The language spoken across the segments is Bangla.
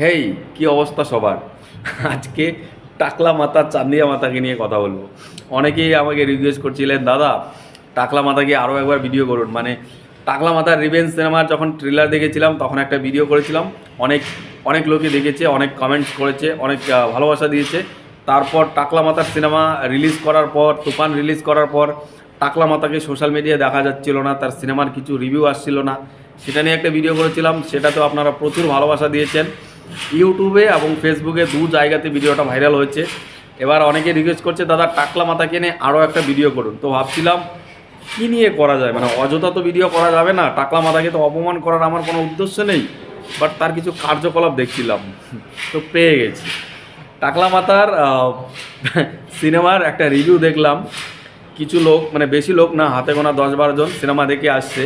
হেই, কি অবস্থা সবার? আজকে টাকলা মাতা চান্দিয়া মাতাকে নিয়ে কথা বলব। অনেকেই আমাকে রিকোয়েস্ট করছিলেন, দাদা টাকলা মাতাকে আরও একবার ভিডিও করুন। মানে টাকলা মাতার রিভেঞ্জ সিনেমার যখন ট্রেলার দেখেছিলাম, তখন একটা ভিডিও করেছিলাম। অনেক অনেক লোকে দেখেছে, অনেক কমেন্টস করেছে, অনেক ভালোবাসা দিয়েছে। তারপর টাকলা মাতার সিনেমা রিলিজ করার পর, তুফান রিলিজ করার পর টাকলা মাতাকে সোশ্যাল মিডিয়ায় দেখা যাচ্ছিল না, তার সিনেমার কিছু রিভিউ আসছিল না। সেটা নিয়ে একটা ভিডিও করেছিলাম, সেটাতেও আপনারা প্রচুর ভালোবাসা দিয়েছেন। ইউটিউবে এবং ফেসবুকে দু জায়গাতে ভিডিওটা ভাইরাল হয়েছে। এবার অনেকে রিকোয়েস্ট করছে দাদা টাকলা মাথা নিয়ে আরও একটা ভিডিও করুন। তো ভাবছিলাম কী নিয়ে করা যায়? মানে অযথা তো ভিডিও করা যাবে না। টাকলা মাথাকে তো অপমান করার আমার কোনো উদ্দেশ্য নেই বাট তার কিছু কার্যকলাপ দেখছিলাম। তো পেয়ে গেছি। টাকলা আহ, সিনেমার একটা রিভিউ দেখলাম। কিছু লোক মানে বেশি লোক না হাতে গোনা দশ বারো জন সিনেমা দেখে আসছে।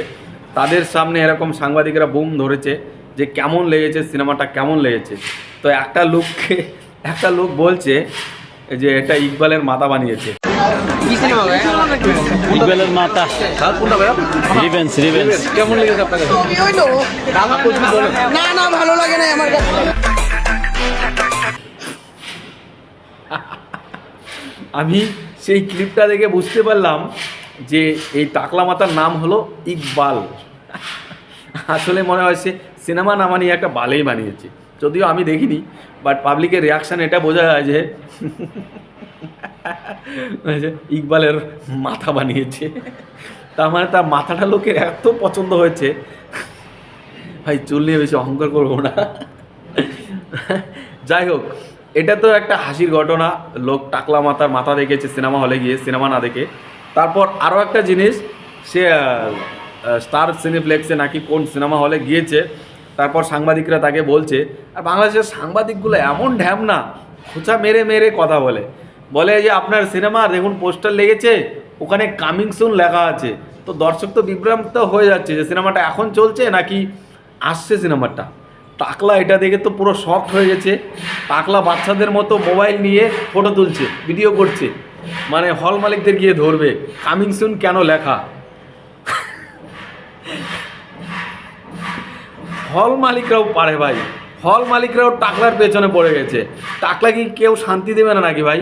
তাদের সামনে এরকম সাংবাদিকরা বুম ধরেছে। যে কেমন লেগেছে সিনেমাটা কেমন লেগেছে। তো একটা লোককে একটা লোক বলছে যে এটা ইকবালের মাথা বানিয়েছে। ইকবালের মাতা। রিভেন্স রিভেন্স কেমন লেগেছে আপনার কাছে? কি হইল। না না ভালো লাগে না আমার কাছে। আমি সেই ক্লিপটা দেখে বুঝতে পারলাম যে এই টাকলা মাতার নাম হলো ইকবাল। আসলে মনে হয় সে সিনেমা না বানিয়ে একটা বালেই বানিয়েছে। যদিও আমি দেখিনি বাট পাবলিকের রিয়াকশান এটা বোঝা যায় যে ইকবালের মাথা বানিয়েছে। তার মানে তার মাথাটা লোকের এত পছন্দ হয়েছে। ভাই, চুল নিয়ে বেশি অহংকার করব না। যাই হোক, এটা তো একটা হাসির ঘটনা। লোক টাকলা মাথার মাথা দেখেছে সিনেমা হলে গিয়ে, সিনেমা না দেখে। তারপর আরও একটা জিনিস, সে স্টার সিনেপ্লেক্সে নাকি কোন সিনেমা হলে গিয়েছে তারপর সাংবাদিকরা তাকে বলছে, আর বাংলাদেশের সাংবাদিকগুলো এমন ঢ্যাম না, খোঁচা মেরে মেরে কথা বলে। বলে যে, আপনার সিনেমা, দেখুন, পোস্টার লেগেছে, ওখানে কামিং সুন লেখা আছে। তো দর্শক তো বিভ্রান্ত হয়ে যাচ্ছে যে, সিনেমাটা এখন চলছে নাকি আসছে সিনেমাটা? টাকলা এটা দেখে তো পুরো শক হয়ে গেছে। টাকলা বাচ্চাদের মতো মোবাইল নিয়ে ফটো তুলছে ভিডিও করছে। মানে হল মালিকদের গিয়ে ধরবে কামিং সুন কেন লেখা? হল মালিকরাও পারে ভাই। হল মালিকরাও টাকলার পেছনে পড়ে গেছে। টাকলা কি কেউ শান্তি দেবে না নাকি ভাই?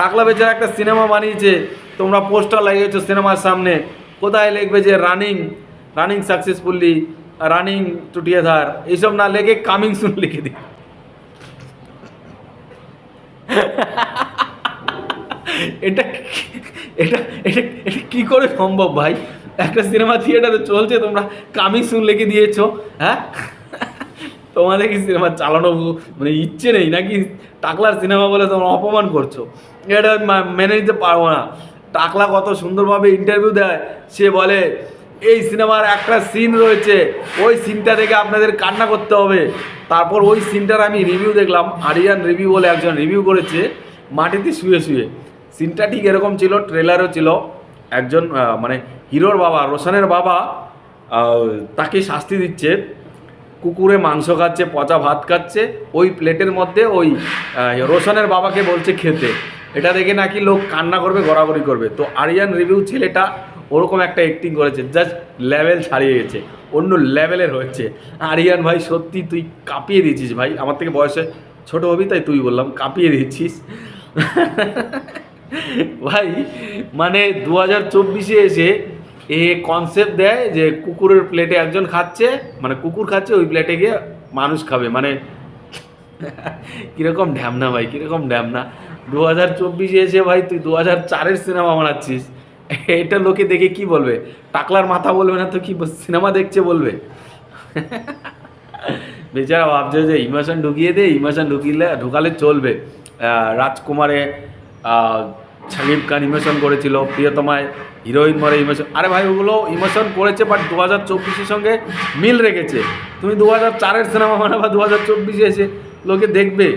টাকলা বেচারা একটা সিনেমা বানিয়েছে, তোমরা পোস্টার লাগিয়েছো সিনেমার সামনে। কোথায় লিখবে যে রানিং রানিং সাকসেসফুলি, রানিং টুটিয়াধার, এইসব না লেগে কামিং সুন লিখে দিই। এটা এটা এটা এটা কী করে সম্ভব ভাই? একটা সিনেমা থিয়েটারে চলছে, তোমরা কামিং সুন লিখে দিয়েছ হ্যাঁ? তোমাদের কি সিনেমা চালানো মানে ইচ্ছে নেই নাকি? টাকলার সিনেমা বলে তোমরা অপমান করছ। এটা মেনে নিতে পারব না। টাকলা কত সুন্দরভাবে ইন্টারভিউ দেয়। সে বলে, এই সিনেমার একটা সিন রয়েছে, ওই সিনটা দেখে আপনাদের কান্না করতে হবে। তারপর ওই সিনটার আমি রিভিউ দেখলাম, আরিয়ান রিভিউ বলে একজন রিভিউ করেছে, মাটিতে শুয়ে শুয়ে। সিনটা ঠিক এরকম ছিল ট্রেলারও ছিল। একজন মানে হিরোর বাবা, রোশনের বাবা তাকে শাস্তি দিচ্ছে। কুকুরে মাংস খাচ্ছে, পচা ভাত খাচ্ছে, ওই প্লেটের মধ্যে ওই রোশনের বাবাকে বলছে খেতে। এটা দেখে নাকি লোক কান্না করবে, গড়াগড়ি করবে। তো আরিয়ান রিভিউ ছেলেটা ওরকম একটা অ্যাক্টিং করেছে জাস্ট লেভেল ছাড়িয়ে গেছে, অন্য লেভেলের হচ্ছে আরিয়ান, ভাই, সত্যি তুই কাঁপিয়ে দিয়েছিস ভাই, আমার থেকে বয়সে ছোটো হবি তাই তুই বললাম, কাঁপিয়ে দিচ্ছিস ভাই মানে দু হাজার চব্বিশে এসে এ কনসেপ্ট দেয় যে কুকুরের প্লেটে একজন খাচ্ছে মানে কুকুর খাচ্ছে, ওই প্লেটে গিয়ে মানুষ খাবে। মানে কীরকম ঢ্যামনা ভাই, কীরকম ঢ্যামনা। দু হাজার চব্বিশে এসে ভাই তুই দু হাজার চারের সিনেমা বানাচ্ছিস। এটা লোকে দেখে কি বলবে? টাকলার মাথা বলবে না তো কি সিনেমা দেখছে বলবে? বেচারা ভাবছে যে ইমোশন ঢুকিয়ে দে, ইমোশন ঢুকিলে ঢুকালে চলবে। রাজকুমারে শাকিব খান ইমোশন করেছিল প্রিয়তমায় হিরোইন মরে ইমোশন আরে ভাই, ওগুলো ইমোশন করেছে বাট দু হাজার চব্বিশের সঙ্গে মিল রেখেছে। তুমি দু হাজার চারের সিনেমা মানে বা দু হাজার চব্বিশে এসে লোকে দেখবে।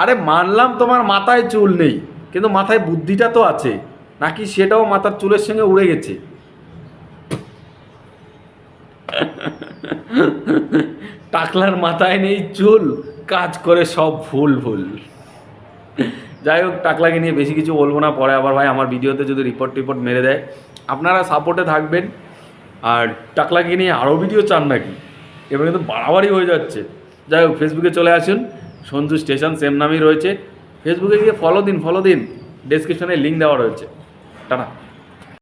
আরে মানলাম তোমার মাথায় চুল নেই, কিন্তু মাথায় বুদ্ধিটা তো আছে, নাকি সেটাও মাথার চুলের সঙ্গে উড়ে গেছে? টাকলার মাথায় নেই চুল, কাজ করে সব ভুল ভুল। যাই হোক টাকলাকে নিয়ে বেশি কিছু বলব না, পরে আবার ভাই আমার ভিডিওতে যদি রিপোর্ট টিপোর্ট মেরে দেয়। আপনারা সাপোর্টে থাকবেন, আর টাকলাকে নিয়ে আরও ভিডিও চান নাকি? এবার কিন্তু বাড়াবাড়ি হয়ে যাচ্ছে। যাই হোক ফেসবুকে চলে আসুন, সঞ্জু স্টেশন সেম নামই রয়েছে। ফেসবুকে গিয়ে ফলো দিন ফলো দিন। ডেসক্রিপশনে লিঙ্ক দেওয়া রয়েছে। টাটা।